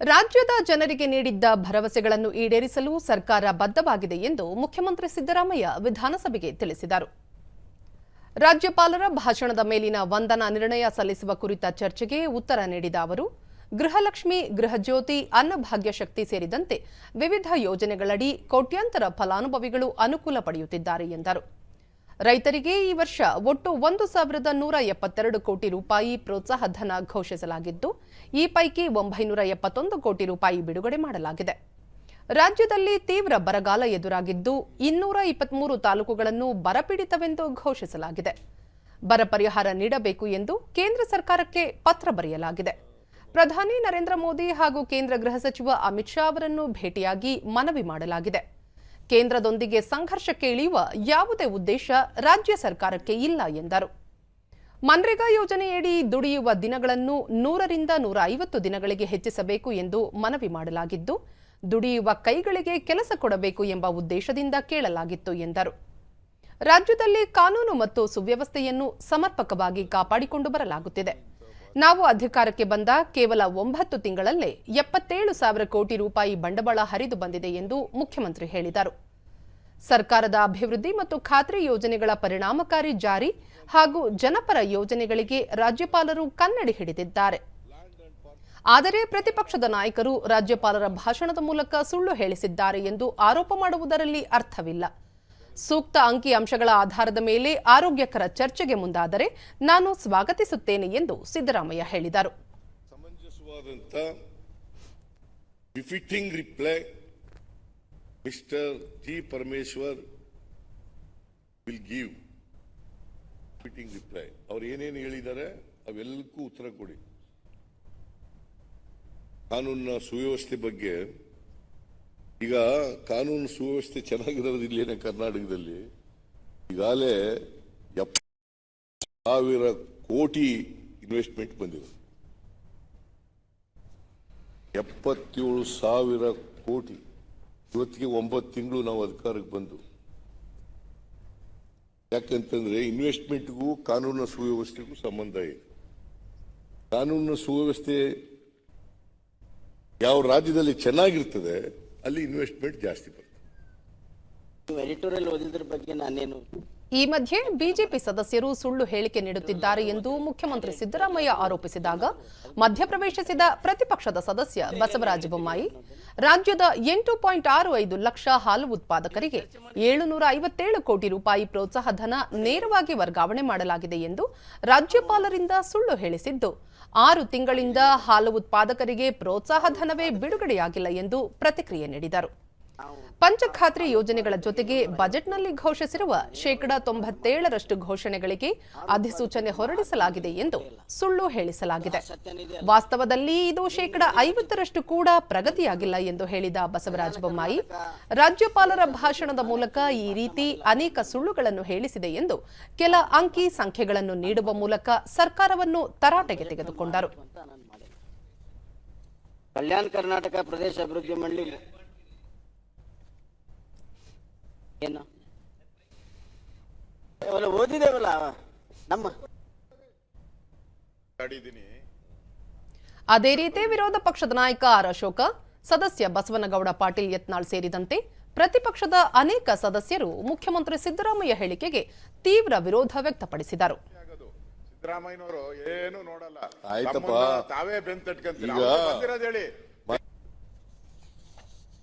ರಾಜ್ಯದ ಜನರಿಗೆ ನೀಡಿದ್ದ ಭರವಸೆಗಳನ್ನು ಈಡೇರಿಸಲು ಸರ್ಕಾರ ಬದ್ಧವಾಗಿದೆ ಎಂದು ಮುಖ್ಯಮಂತ್ರಿ ಸಿದ್ದರಾಮಯ್ಯ ವಿಧಾನಸಭೆಗೆ ತಿಳಿಸಿದರು. ರಾಜ್ಯಪಾಲರ ಭಾಷಣದ ಮೇಲಿನ ವಂದನಾ ನಿರ್ಣಯ ಸಲ್ಲಿಸುವ ಕುರಿತ ಚರ್ಚೆಗೆ ಉತ್ತರ ನೀಡಿದ ಅವರು, ಗೃಹಲಕ್ಷ್ಮಿ, ಗೃಹಜ್ಯೋತಿ, ಅನ್ನಭಾಗ್ಯ ಶಕ್ತಿ ಸೇರಿದಂತೆ ವಿವಿಧ ಯೋಜನೆಗಳಡಿ ಕೋಟ್ಯಾಂತರ ಫಲಾನುಭವಿಗಳು ಅನುಕೂಲ ಪಡೆಯುತ್ತಿದ್ದಾರೆ ಎಂದರು. ರೈತರಿಗೆ ಈ ವರ್ಷ ಒಟ್ಟು ಒಂದು ಸಾವಿರದ ನೂರ ಎಪ್ಪತ್ತೆರಡು ಕೋಟಿ ರೂಪಾಯಿ ಪ್ರೋತ್ಸಾಹ ಧನ ಘೋಷಿಸಲಾಗಿದ್ದು, ಈ ಪೈಕಿ ಒಂಬೈನೂರ ಎಪ್ಪತ್ತೊಂದು ಕೋಟಿ ರೂಪಾಯಿ ಬಿಡುಗಡೆ ಮಾಡಲಾಗಿದೆ. ರಾಜ್ಯದಲ್ಲಿ ತೀವ್ರ ಬರಗಾಲ ಎದುರಾಗಿದ್ದು, ಇನ್ನೂರ ಇಪ್ಪತ್ಮೂರು ತಾಲೂಕುಗಳನ್ನು ಬರಪೀಡಿತವೆಂದು ಘೋಷಿಸಲಾಗಿದೆ. ಬರ ಪರಿಹಾರ ನೀಡಬೇಕು ಎಂದು ಕೇಂದ್ರ ಸರ್ಕಾರಕ್ಕೆ ಪತ್ರ ಬರೆಯಲಾಗಿದೆ. ಪ್ರಧಾನಿ ನರೇಂದ್ರ ಮೋದಿ ಹಾಗೂ ಕೇಂದ್ರ ಗೃಹ ಸಚಿವ ಅಮಿತ್ ಶಾ ಅವರನ್ನು ಭೇಟಿಯಾಗಿ ಮನವಿ ಮಾಡಲಾಗಿದೆ. ಕೇಂದ್ರದೊಂದಿಗೆ ಸಂಘರ್ಷಕ್ಕೆ ಇಳಿಯುವ ಯಾವುದೇ ಉದ್ದೇಶ ರಾಜ್ಯ ಸರ್ಕಾರಕ್ಕೆ ಇಲ್ಲ ಎಂದರು. ಮನ್ರೇಗಾ ಯೋಜನೆಯಡಿ ದುಡಿಯುವ ದಿನಗಳನ್ನು ನೂರರಿಂದ ನೂರ ಐವತ್ತು ದಿನಗಳಿಗೆ ಹೆಚ್ಚಿಸಬೇಕು ಎಂದು ಮನವಿ ಮಾಡಲಾಗಿದ್ದು, ದುಡಿಯುವ ಕೈಗಳಿಗೆ ಕೆಲಸ ಕೊಡಬೇಕು ಎಂಬ ಉದ್ದೇಶದಿಂದ ಕೇಳಲಾಗಿತ್ತು ಎಂದರು. ರಾಜ್ಯದಲ್ಲಿ ಕಾನೂನು ಮತ್ತು ಸುವ್ಯವಸ್ಥೆಯನ್ನು ಸಮರ್ಪಕವಾಗಿ ಕಾಪಾಡಿಕೊಂಡು ಬರಲಾಗುತ್ತಿದೆ. ನಾವು ಅಧಿಕಾರಕ್ಕೆ ಬಂದ ಕೇವಲ ಒಂಬತ್ತು ತಿಂಗಳಲ್ಲೇ ಎಪ್ಪತ್ತೇಳು ಸಾವಿರ ಕೋಟಿ ರೂಪಾಯಿ ಬಂಡವಾಳ ಹರಿದು ಬಂದಿದೆ ಎಂದು ಮುಖ್ಯಮಂತ್ರಿ ಹೇಳಿದರು. ಸರ್ಕಾರದ ಅಭಿವೃದ್ಧಿ ಮತ್ತು ಖಾತ್ರಿ ಯೋಜನೆಗಳ ಪರಿಣಾಮಕಾರಿ ಜಾರಿ ಹಾಗೂ ಜನಪರ ಯೋಜನೆಗಳಿಗೆ ರಾಜ್ಯಪಾಲರು ಕನ್ನಡಿ ಹಿಡಿದಿದ್ದಾರೆ. ಆದರೆ ಪ್ರತಿಪಕ್ಷದ ನಾಯಕರು ರಾಜ್ಯಪಾಲರ ಭಾಷಣದ ಮೂಲಕ ಸುಳ್ಳು ಹೇಳಿಸಿದ್ದಾರೆ ಎಂದು ಆರೋಪ ಮಾಡುವುದರಲ್ಲಿ ಅರ್ಥವಿಲ್ಲ. ಸೂಕ್ತ ಅಂಕಿ ಅಂಶಗಳ ಆಧಾರದ ಮೇಲೆ ಆರೋಗ್ಯಕರ ಚರ್ಚೆಗೆ ಮುಂದಾದರೆ ನಾನು ಸ್ವಾಗತಿಸುತ್ತೇನೆ ಎಂದು ಸಿದ್ದರಾಮಯ್ಯ ಹೇಳಿದರು. Mister G Parameshwar will give fitting reply ಅವ್ರು ಏನೇನು ಹೇಳಿದ್ದಾರೆ ಅವೆಲ್ಲಕ್ಕೂ ಉತ್ತರ ಕೊಡಿ. ಕಾನೂನಿನ ಸುವ್ಯವಸ್ಥೆ ಬಗ್ಗೆ ಈಗ ಕಾನೂನು ಸುವ್ಯವಸ್ಥೆ ಚೆನ್ನಾಗಿರೋದು ಇಲ್ಲೇನೆ ಕರ್ನಾಟಕದಲ್ಲಿ. ಈಗಾಗಲೇ ಎಪ್ಪ ಸಾವಿರ ಕೋಟಿ ಇನ್ವೆಸ್ಟ್ಮೆಂಟ್ ಬಂದಿದೆ. ಎಪ್ಪತ್ತೇಳು ಸಾವಿರ ಕೋಟಿ. ಇವತ್ತಿಗೆ ಒಂಬತ್ತು ತಿಂಗಳು ನಾವು ಅಧಿಕಾರಕ್ಕೆ ಬಂದು. ಯಾಕಂತಂದ್ರೆ ಇನ್ವೆಸ್ಟ್ಮೆಂಟ್ಗೂ ಕಾನೂನಿನ ಸುವ್ಯವಸ್ಥೆಗೂ ಸಂಬಂಧ ಇದೆ. ಕಾನೂನಿನ ಸುವ್ಯವಸ್ಥೆ ಯಾವ ರಾಜ್ಯದಲ್ಲಿ ಚೆನ್ನಾಗಿರ್ತದೆ ಅಲ್ಲಿ ಇನ್ವೆಸ್ಟ್ಮೆಂಟ್ ಜಾಸ್ತಿ ಬರ್ತದೆ ನೀವು ಎಡಿಟೋರಿಯಲ್ ಓದಿದ್ರ ಬಗ್ಗೆ ನಾನೇನು ಈ ಮಧ್ಯೆ ಬಿಜೆಪಿ ಸದಸ್ಯರು ಸುಳ್ಳು ಹೇಳಿಕೆ ನೀಡುತ್ತಿದ್ದಾರೆ ಎಂದು ಮುಖ್ಯಮಂತ್ರಿ ಸಿದ್ದರಾಮಯ್ಯ ಆರೋಪಿಸಿದಾಗ ಮಧ್ಯಪ್ರವೇಶಿಸಿದ ಪ್ರತಿಪಕ್ಷದ ಸದಸ್ಯ ಬಸವರಾಜ ಬೊಮ್ಮಾಯಿ ರಾಜ್ಯದ ಎಂಟು ಪಾಯಿಂಟ್ ಆರು ಐದು ಲಕ್ಷ ಹಾಲು ಉತ್ಪಾದಕರಿಗೆ ಏಳುನೂರ ಐವತ್ತೇಳು ಕೋಟಿ ರೂಪಾಯಿ ಪ್ರೋತ್ಸಾಹ ಧನ ನೇರವಾಗಿ ವರ್ಗಾವಣೆ ಮಾಡಲಾಗಿದೆ ಎಂದು ರಾಜ್ಯಪಾಲರಿಂದ ಸುಳ್ಳು ಹೇಳಿಸಿದ್ದು. ಆರು ತಿಂಗಳಿಂದ ಹಾಲು ಉತ್ಪಾದಕರಿಗೆ ಪ್ರೋತ್ಸಾಹ ಧನವೇ ಬಿಡುಗಡೆಯಾಗಿಲ್ಲ ಎಂದು ಪ್ರತಿಕ್ರಿಯೆ ನೀಡಿದರು. ಪಂಚಖಾತ್ರಿ ಯೋಜನೆಗಳ ಜೊತೆಗೆ ಬಜೆಟ್ನಲ್ಲಿ ಘೋಷಿಸಿರುವ ಶೇಕಡಾ ತೊಂಬತ್ತೇಳರಷ್ಟು ಘೋಷಣೆಗಳಿಗೆ ಅಧಿಸೂಚನೆ ಹೊರಡಿಸಲಾಗಿದೆ ಎಂದು ಸುಳ್ಳು ಹೇಳಿಸಲಾಗಿದೆ. ವಾಸ್ತವದಲ್ಲಿ ಇದು ಶೇಕಡಾ ಐವತ್ತರಷ್ಟು ಕೂಡ ಪ್ರಗತಿಯಾಗಿಲ್ಲ ಎಂದು ಹೇಳಿದ ಬಸವರಾಜ ಬೊಮ್ಮಾಯಿ, ರಾಜ್ಯಪಾಲರ ಭಾಷಣದ ಮೂಲಕ ಈ ರೀತಿ ಅನೇಕ ಸುಳ್ಳುಗಳನ್ನು ಹೇಳಿಸಿದೆ ಎಂದು ಕೆಲ ಅಂಕಿ ಸಂಖ್ಯೆಗಳನ್ನು ನೀಡುವ ಮೂಲಕ ಸರ್ಕಾರವನ್ನು ತರಾಟೆಗೆ ತೆಗೆದುಕೊಂಡರು. ಕಲ್ಯಾಣ ಕರ್ನಾಟಕ ಪ್ರದೇಶ ಅಭಿವೃದ್ಧಿ ಮಂಡಳಿ ಏನು? ಅವೆಲ್ಲ ಓದಿದೇವಲ್ಲ. ನಮ್ಮ. ಅದೇ ರೀತಿ ವಿರೋಧ ಪಕ್ಷದ ನಾಯಕ ಆರ್ ಅಶೋಕ ಸದಸ್ಯ ಬಸವನಗೌಡ ಪಾಟೀಲ್ ಯತ್ನಾಳ್ ಸೇರಿದಂತೆ ಪ್ರತಿಪಕ್ಷದ ಅನೇಕ ಸದಸ್ಯರು ಮುಖ್ಯಮಂತ್ರಿ ಸಿದ್ದರಾಮಯ್ಯ ಹೇಳಿಕೆಗೆ ತೀವ್ರ ವಿರೋಧ ವ್ಯಕ್ತಪಡಿಸಿದರು. ಸಿದ್ದರಾಮಯ್ಯನವರು ಏನು ನೋಡಲ್ಲ. ತಾವೇ ಈಗ- ಹೇಳಿ.